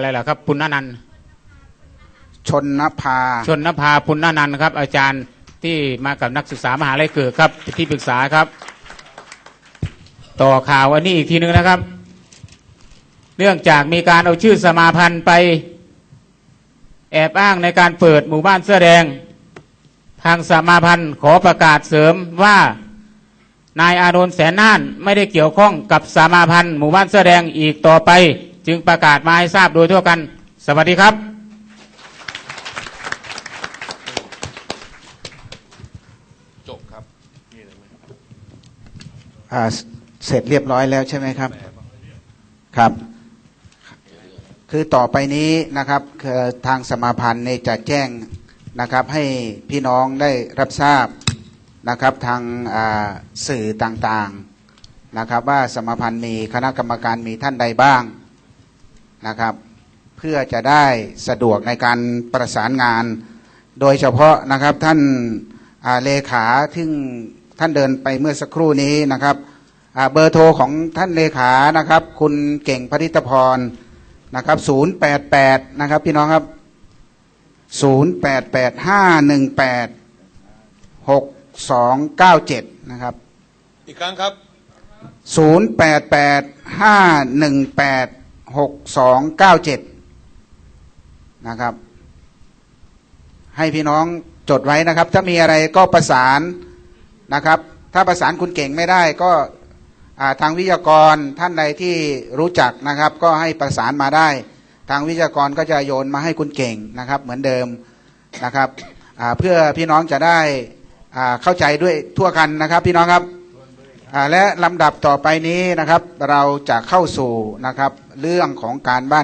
อะไรล่ะครับปุณณนันท์ชนนภา ชนนภาปุณณนันท์ครับ อาจารย์ที่มากับนักศึกษามหาลัยเกิดครับที่ปรึกษาครับ ต่อข่าวอันนี้อีกทีนึงนะครับ เนื่องจากมีการเอาชื่อสมาพันธ์ไปแอบอ้างในการเปิดหมู่บ้านเสื้อแดง ทางสมาพันธ์ขอประกาศเสริมว่านายอานนท์แสนน่านไม่ได้เกี่ยวข้องกับสมาพันธ์หมู่บ้านเสื้อแดงอีกต่อไป จึงประกาศมาให้ทราบโดยทั่วกัน สวัสดีครับจบครับนี่เลยไหมอ่าเสร็จเรียบร้อยแล้วใช่ไหมครับครับ คือต่อไปนี้นะครับคือทางสมาพันธ์เนี่ยจะแจ้งนะครับให้พี่น้องได้รับทราบนะครับทางอ่าสื่อต่างๆนะครับว่าสมาพันธ์มีคณะกรรมการมีท่านใดบ้าง นะครับ เพื่อจะได้สะดวกในการประสานงาน โดยเฉพาะนะครับท่านอ่าเลขาที่ท่านเดินไปเมื่อสักครู่นี้นะครับอ่าเบอร์โทรของท่านเลขานะครับ คุณเก่งพริตพรนะครับ088นะครับพี่น้องครับ0885186297นะครับอีกครั้งครับ 0885186297นะครับ ให้พี่น้องจดไว้นะครับ ถ้ามีอะไรก็ประสานนะครับ ถ้าประสานคุณเก่งไม่ได้ก็ทางวิทยากรท่านใดที่รู้จักนะครับ ก็ให้ประสานมาได้ ทางวิทยากรก็จะโยนมาให้คุณเก่งนะครับ เหมือนเดิมนะครับเพื่อพี่น้องจะได้เข้าใจด้วยทั่วกันนะครับ พี่น้องครับ และลำดับต่อไปนี้นะครับเราจะเข้าสู่นะครับเรื่องของการบ้าน